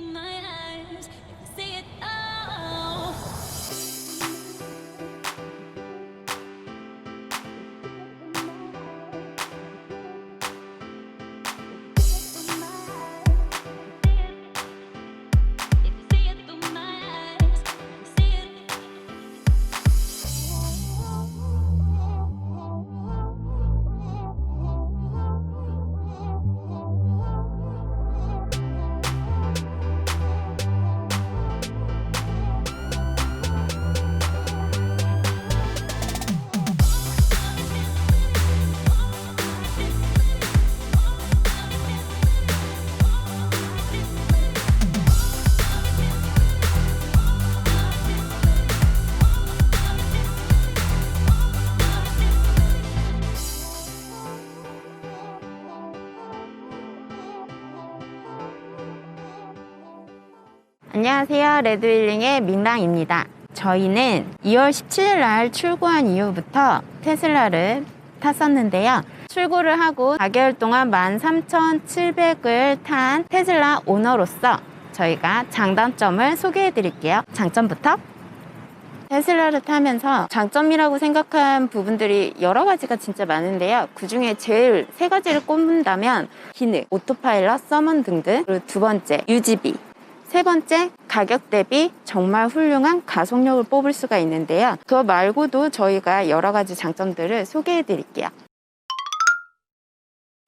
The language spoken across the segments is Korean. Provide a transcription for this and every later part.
my 안녕하세요. 레드윌링의 민랑입니다. 저희는 2월 17일 날 출고한 이후부터 테슬라를 탔었는데요. 출고를 하고 4개월 동안 13,700을 탄 테슬라 오너로서 저희가 장단점을 소개해 드릴게요. 장점부터 테슬라를 타면서 장점이라고 생각한 부분들이 여러 가지가 진짜 많은데요. 그 중에 제일 세 가지를 꼽는다면 기능, 오토파일럿, 서먼 등등, 그리고 두 번째 UGB, 세 번째, 가격 대비 정말 훌륭한 가속력을 뽑을 수가 있는데요. 그거 말고도 저희가 여러 가지 장점들을 소개해 드릴게요.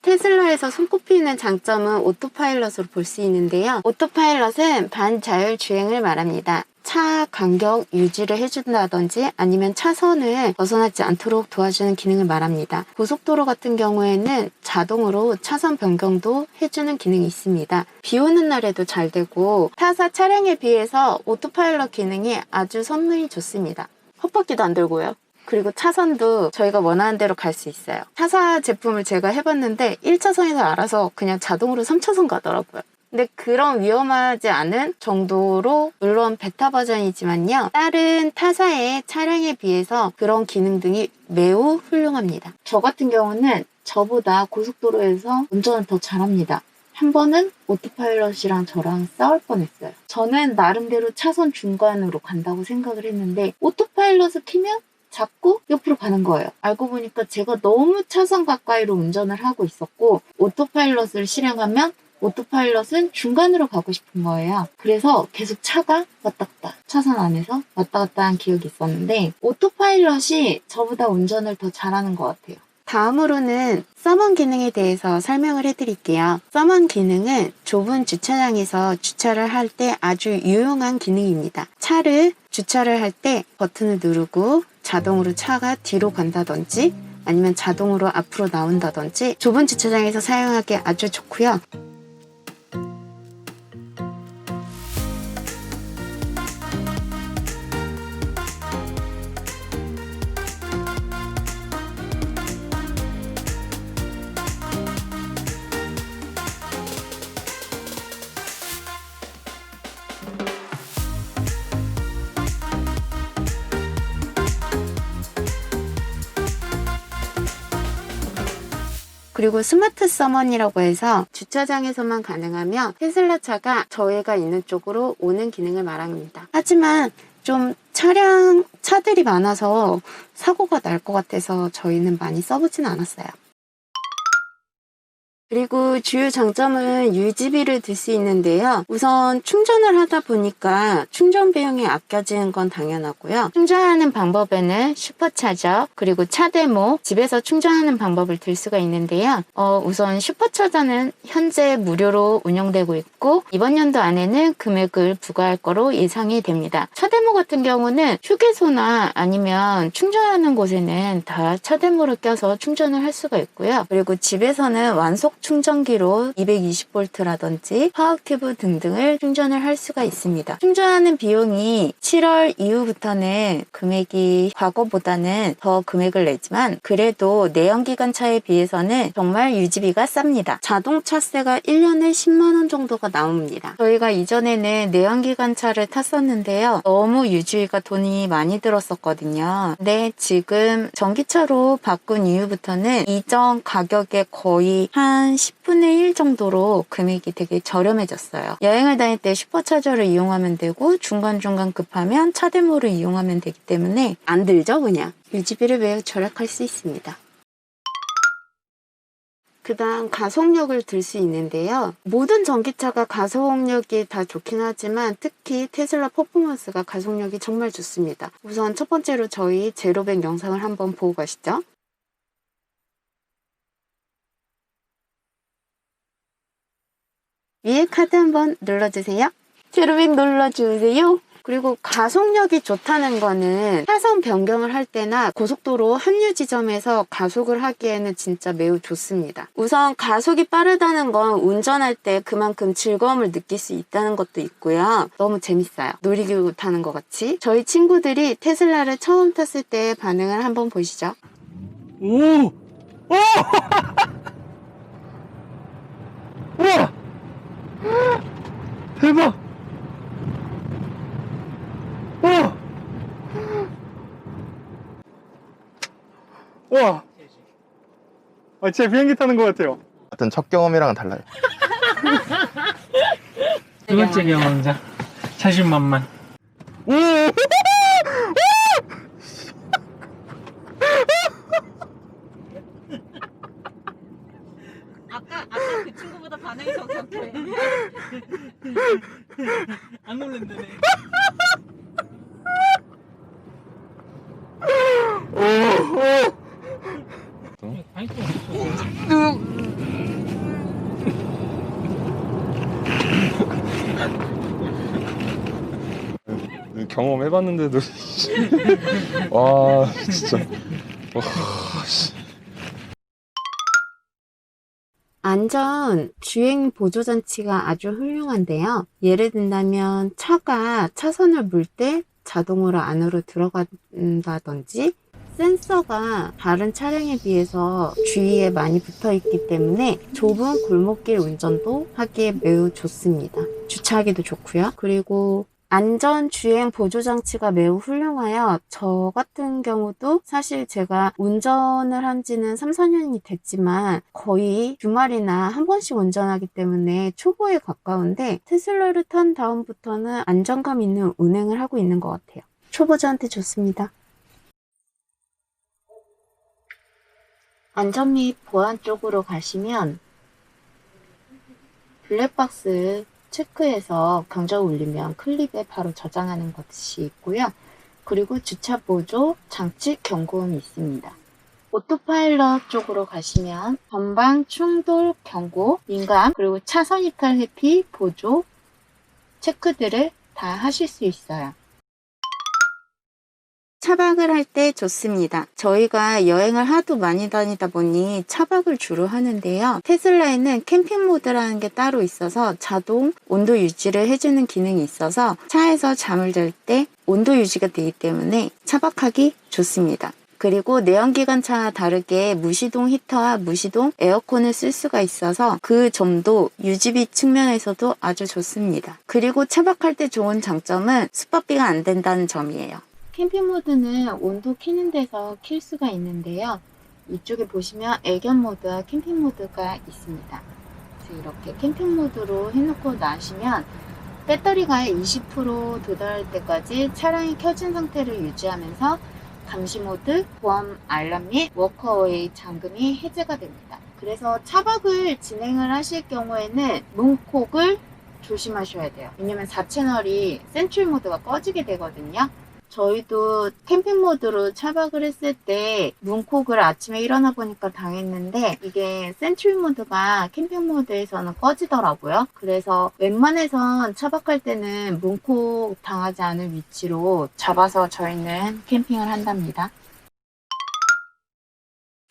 테슬라에서 손꼽히는 장점은 오토파일럿으로 볼 수 있는데요. 오토파일럿은 반자율 주행을 말합니다. 차 간격 유지를 해준다든지 아니면 차선을 벗어나지 않도록 도와주는 기능을 말합니다. 고속도로 같은 경우에는 자동으로 차선 변경도 해주는 기능이 있습니다. 비 오는 날에도 잘 되고 타사 차량에 비해서 오토파일럿 기능이 아주 성능이 좋습니다. 헛바퀴도 안 들고요. 그리고 차선도 저희가 원하는 대로 갈 수 있어요. 타사 제품을 제가 해봤는데 1차선에서 알아서 그냥 자동으로 3차선 가더라고요. 근데 그런 위험하지 않은 정도로 물론 베타 버전이지만요. 다른 타사의 차량에 비해서 그런 기능 등이 매우 훌륭합니다. 저 같은 경우는 저보다 고속도로에서 운전을 더 잘합니다. 한 번은 오토파일럿이랑 저랑 싸울 뻔했어요. 저는 나름대로 차선 중간으로 간다고 생각을 했는데 오토파일럿을 키면 잡고 옆으로 가는 거예요. 알고 보니까 제가 너무 차선 가까이로 운전을 하고 있었고 오토파일럿을 실행하면 오토파일럿은 중간으로 가고 싶은 거예요. 그래서 계속 차가 왔다 갔다 차선 안에서 왔다 갔다 한 기억이 있었는데 오토파일럿이 저보다 운전을 더 잘하는 것 같아요. 다음으로는 서먼 기능에 대해서 설명을 해드릴게요. 서먼 기능은 좁은 주차장에서 주차를 할 때 아주 유용한 기능입니다. 차를 주차를 할 때 버튼을 누르고 자동으로 차가 뒤로 간다든지 아니면 자동으로 앞으로 나온다든지 좁은 주차장에서 사용하기 아주 좋고요. 그리고 스마트 서먼이라고 해서 주차장에서만 가능하며 테슬라 차가 저희가 있는 쪽으로 오는 기능을 말합니다. 하지만 좀 차량, 차들이 많아서 사고가 날 것 같아서 저희는 많이 써보진 않았어요. 그리고 주요 장점은 UGB를 들 수 있는데요. 우선 충전을 하다 보니까 충전 비용이 아껴지는 건 당연하고요. 충전하는 방법에는 슈퍼차저 그리고 차데모 집에서 충전하는 방법을 들 수가 있는데요. 어, 우선 슈퍼차저는 현재 무료로 운영되고 있고 이번 연도 안에는 금액을 부과할 거로 예상이 됩니다. 차데모 같은 경우는 휴게소나 아니면 충전하는 곳에는 다 차데모를 껴서 충전을 할 수가 있고요. 그리고 집에서는 완속 충전기로 220V라든지 파워큐브 등등을 충전을 할 수가 있습니다. 충전하는 비용이 7월 이후부터는 금액이 과거보다는 더 금액을 내지만 그래도 내연기관 차에 비해서는 정말 유지비가 쌉니다. 자동차세가 1년에 10만원 정도가 나옵니다. 저희가 이전에는 내연기관 차를 탔었는데요. 너무 유지비가 돈이 많이 들었었거든요. 근데 지금 전기차로 바꾼 이후부터는 이전 가격의 거의 한한 10분의 1 정도로 금액이 되게 저렴해졌어요. 여행을 다닐 때 슈퍼차저를 이용하면 되고 중간중간 급하면 차대모를 이용하면 되기 때문에 안 들죠, 그냥. 유지비를 매우 절약할 수 있습니다. 그다음 가속력을 들 수 있는데요. 모든 전기차가 가속력이 다 좋긴 하지만 특히 테슬라 퍼포먼스가 가속력이 정말 좋습니다. 우선 첫 번째로 저희 제로백 영상을 한번 보고 가시죠. 위에 카드 한번 눌러주세요. 제로백 눌러주세요. 그리고 가속력이 좋다는 거는 차선 변경을 할 때나 고속도로 합류 지점에서 가속을 하기에는 진짜 매우 좋습니다. 우선 가속이 빠르다는 건 운전할 때 그만큼 즐거움을 느낄 수 있다는 것도 있고요. 너무 재밌어요. 놀이기구 타는 것 같이. 저희 친구들이 테슬라를 처음 탔을 때 반응을 한번 보시죠. 오! 오! 우와! 대박! 우와! 우와! 아, 진짜 비행기 타는 것 같아요. 어떤 첫 경험이랑은 달라요. 두 번째 경험자 자신만만 오! 아까 아까 그 친구보다 반응이 더 격해. 안 바이크 없어 경험해봤는데도. 와, 진짜. 와, 씨. 안전 주행 보조 장치가 아주 훌륭한데요. 예를 든다면 차가 차선을 물 때 자동으로 안으로 들어간다든지 센서가 다른 차량에 비해서 주위에 많이 붙어 있기 때문에 좁은 골목길 운전도 하기에 매우 좋습니다. 주차하기도 좋고요. 그리고 안전 주행 보조 장치가 매우 훌륭하여 저 같은 경우도 사실 제가 운전을 한 지는 3, 4년이 됐지만 거의 주말이나 한 번씩 운전하기 때문에 초보에 가까운데 테슬라를 탄 다음부터는 안정감 있는 운행을 하고 있는 것 같아요. 초보자한테 좋습니다. 안전 및 보안 쪽으로 가시면 블랙박스 체크해서 경적 울리면 클립에 바로 저장하는 것이 있고요. 그리고 주차 보조 장치 경고음이 있습니다. 오토파일럿 쪽으로 가시면 전방 충돌 경고, 민감, 그리고 차선 이탈 회피 보조 체크들을 다 하실 수 있어요. 차박을 할 때 좋습니다. 저희가 여행을 하도 많이 다니다 보니 차박을 주로 하는데요. 테슬라에는 캠핑 모드라는 게 따로 있어서 자동 온도 유지를 해주는 기능이 있어서 차에서 잠을 잘 때 온도 유지가 되기 때문에 차박하기 좋습니다. 그리고 내연기관차와 다르게 무시동 히터와 무시동 에어컨을 쓸 수가 있어서 그 점도 유지비 측면에서도 아주 좋습니다. 그리고 차박할 때 좋은 장점은 숙박비가 안 된다는 점이에요. 캠핑 모드는 온도 키는 데서 킬 수가 있는데요. 이쪽에 보시면 애견 모드와 캠핑 모드가 있습니다. 이렇게 캠핑 모드로 해놓고 나시면 배터리가 20% 도달할 때까지 차량이 켜진 상태를 유지하면서 감시 모드, 보험 알람 및 워커웨이 잠금이 해제가 됩니다. 그래서 차박을 진행을 하실 경우에는 문콕을 조심하셔야 돼요. 왜냐면 4채널이 센트럴 모드가 꺼지게 되거든요. 저희도 캠핑 모드로 차박을 했을 때 문콕을 아침에 일어나 보니까 당했는데 이게 센트럴 모드가 캠핑 모드에서는 꺼지더라고요. 그래서 웬만해선 차박할 때는 문콕 당하지 않을 위치로 잡아서 저희는 캠핑을 한답니다.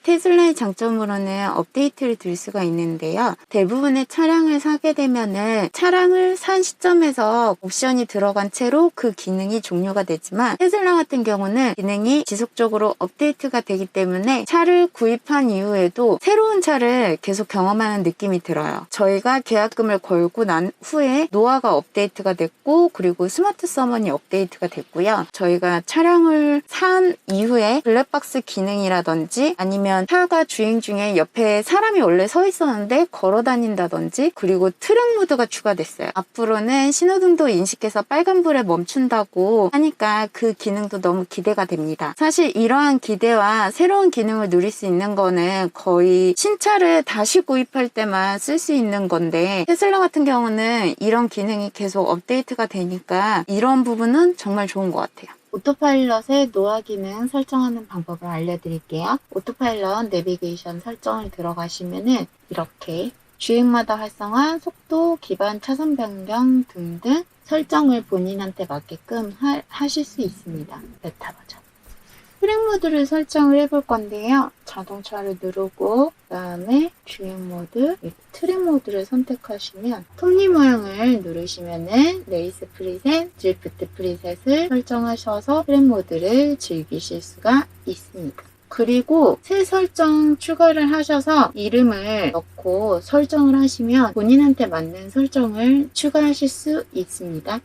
테슬라의 장점으로는 업데이트를 들 수가 있는데요. 대부분의 차량을 사게 되면은 차량을 산 시점에서 옵션이 들어간 채로 그 기능이 종료가 되지만 테슬라 같은 경우는 기능이 지속적으로 업데이트가 되기 때문에 차를 구입한 이후에도 새로운 차를 계속 경험하는 느낌이 들어요. 저희가 계약금을 걸고 난 후에 노아가 업데이트가 됐고 그리고 스마트 서머니 업데이트가 됐고요. 저희가 차량을 산 이후에 블랙박스 기능이라든지 아니면 아니면 차가 주행 중에 옆에 사람이 원래 서 있었는데 걸어 다닌다든지 그리고 트랙 모드가 추가됐어요. 앞으로는 신호등도 인식해서 빨간불에 멈춘다고 하니까 그 기능도 너무 기대가 됩니다. 사실 이러한 기대와 새로운 기능을 누릴 수 있는 거는 거의 신차를 다시 구입할 때만 쓸 수 있는 건데 테슬라 같은 경우는 이런 기능이 계속 업데이트가 되니까 이런 부분은 정말 좋은 것 같아요. 오토파일럿의 노화 기능 설정하는 방법을 알려드릴게요. 오토파일럿 내비게이션 설정을 들어가시면은 이렇게 주행마다 활성화, 속도, 기반 차선 변경 등등 설정을 본인한테 맞게끔 하, 하실 수 있습니다. 베타 버전. 트랙 모드를 설정을 해볼 건데요. 자동차를 누르고 그다음에 주행 모드, 이 트랙 모드를 선택하시면 톱니 모양을 누르시면은 레이스 프리셋, 드리프트 프리셋을 설정하셔서 트랙 모드를 즐기실 수가 있습니다. 그리고 새 설정 추가를 하셔서 이름을 넣고 설정을 하시면 본인한테 맞는 설정을 추가하실 수 있습니다.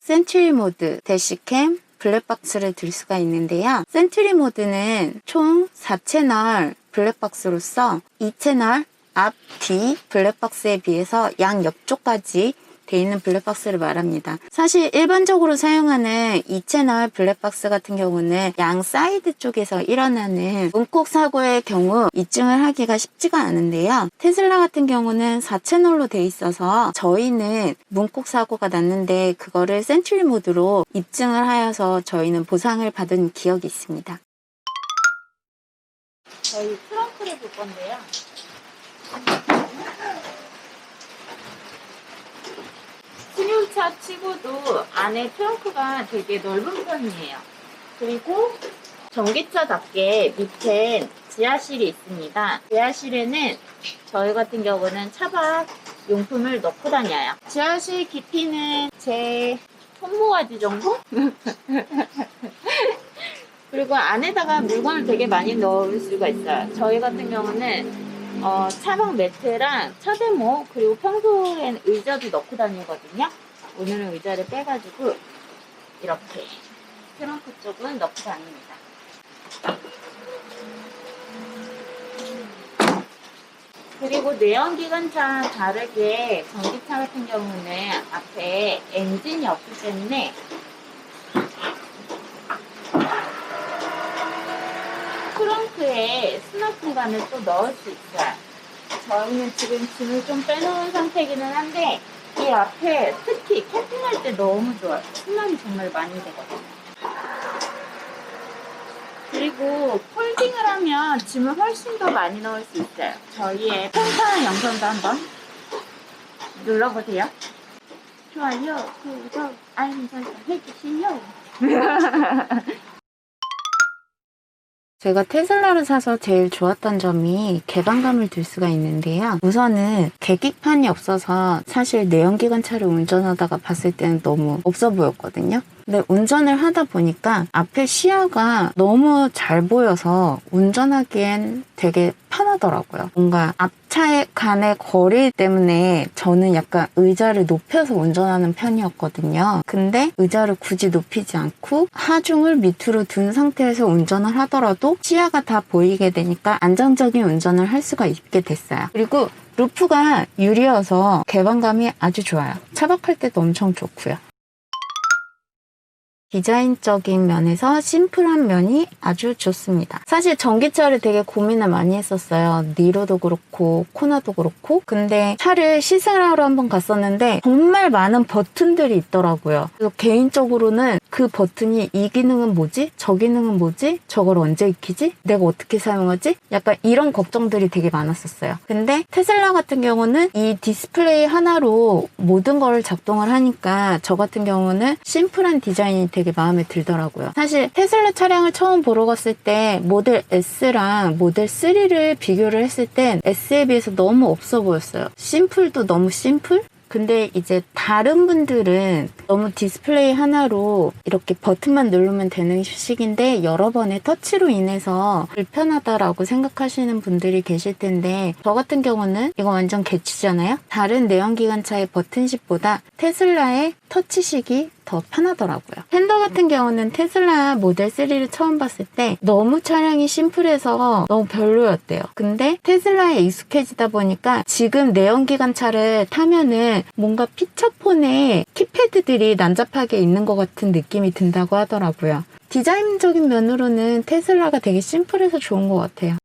센츄리 모드, 대시캠, 블랙박스를 들 수가 있는데요. 센츄리 모드는 총 4채널 블랙박스로서 2채널 앞, 뒤 블랙박스에 비해서 양 옆쪽까지 돼 있는 블랙박스를 말합니다. 사실 일반적으로 사용하는 2채널 블랙박스 같은 경우는 양 사이드 쪽에서 일어나는 문콕 사고의 경우 입증을 하기가 쉽지가 않은데요. 테슬라 같은 경우는 4채널로 돼 있어서 저희는 문콕 사고가 났는데 그거를 센츄리 모드로 입증을 하여서 저희는 보상을 받은 기억이 있습니다. 저희 트렁크를 볼 건데요. 승용차 치고도 안에 트렁크가 되게 넓은 편이에요. 그리고 전기차답게 밑에 지하실이 있습니다. 지하실에는 저희 같은 경우는 차박 용품을 넣고 다녀요. 지하실 깊이는 제 손모가지 정도? 그리고 안에다가 물건을 되게 많이 넣을 수가 있어요. 저희 같은 경우는 어, 차박 매트랑 차대모 그리고 평소엔 의자도 넣고 다니거든요. 오늘은 의자를 빼가지고 이렇게 트렁크 쪽은 넣고 다닙니다. 그리고 내연기관차 다르게 전기차 같은 경우는 앞에 엔진이 없기 때문에 트렁크에 수납 공간을 또 넣을 수 있어요. 저희는 지금 짐을 좀 빼놓은 상태이기는 한데 이 앞에 특히 캠핑할 때 너무 좋아요. 수납이 정말 많이 되거든요. 그리고 폴딩을 하면 짐을 훨씬 더 많이 넣을 수 있어요. 저희의 펜타 영상도 한번 눌러보세요. 좋아요, 구독, 알림 설정 해주시요. 제가 테슬라를 사서 제일 좋았던 점이 개방감을 들 수가 있는데요. 우선은 계기판이 없어서 사실 내연기관 차를 운전하다가 봤을 때는 너무 없어 보였거든요. 근데 운전을 하다 보니까 앞에 시야가 너무 잘 보여서 운전하기엔 되게 편하더라고요. 뭔가 앞 차에 간의 거리 때문에 저는 약간 의자를 높여서 운전하는 편이었거든요. 근데 의자를 굳이 높이지 않고 하중을 밑으로 둔 상태에서 운전을 하더라도 시야가 다 보이게 되니까 안정적인 운전을 할 수가 있게 됐어요. 그리고 루프가 유리여서 개방감이 아주 좋아요. 차박할 때도 엄청 좋고요. 디자인적인 면에서 심플한 면이 아주 좋습니다. 사실 전기차를 되게 고민을 많이 했었어요. 니로도 그렇고 코나도 그렇고 근데 차를 시승하러 한번 갔었는데 정말 많은 버튼들이 있더라고요. 그래서 개인적으로는 그 버튼이 이 기능은 뭐지? 저 기능은 뭐지? 저걸 언제 익히지? 내가 어떻게 사용하지? 약간 이런 걱정들이 되게 많았었어요. 근데 테슬라 같은 경우는 이 디스플레이 하나로 모든 거를 작동을 하니까 저 같은 경우는 심플한 디자인이 되게 마음에 들더라고요. 사실 테슬라 차량을 처음 보러 갔을 때 모델 S랑 모델 3를 비교를 했을 땐 S에 비해서 너무 없어 보였어요. 심플도 너무 심플? 근데 이제 다른 분들은 너무 디스플레이 하나로 이렇게 버튼만 누르면 되는 식인데 여러 번의 터치로 인해서 불편하다라고 생각하시는 분들이 계실 텐데 저 같은 경우는 이거 완전 개치잖아요. 다른 내연기관차의 버튼식보다 테슬라의 터치식이 더 편하더라고요. 핸더 같은 경우는 테슬라 모델 3를 처음 봤을 때 너무 차량이 심플해서 너무 별로였대요. 근데 테슬라에 익숙해지다 보니까 지금 내연기관 차를 타면은 뭔가 피처폰에 키패드들이 난잡하게 있는 것 같은 느낌이 든다고 하더라고요. 디자인적인 면으로는 테슬라가 되게 심플해서 좋은 것 같아요.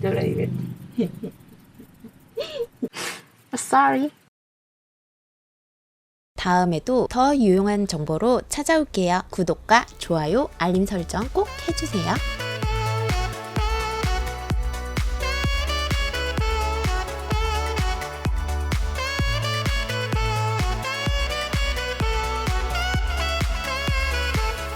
놀라겠다. Sorry. 다음에도 더 유용한 정보로 찾아올게요. 구독과 좋아요, 알림 설정 꼭 해주세요.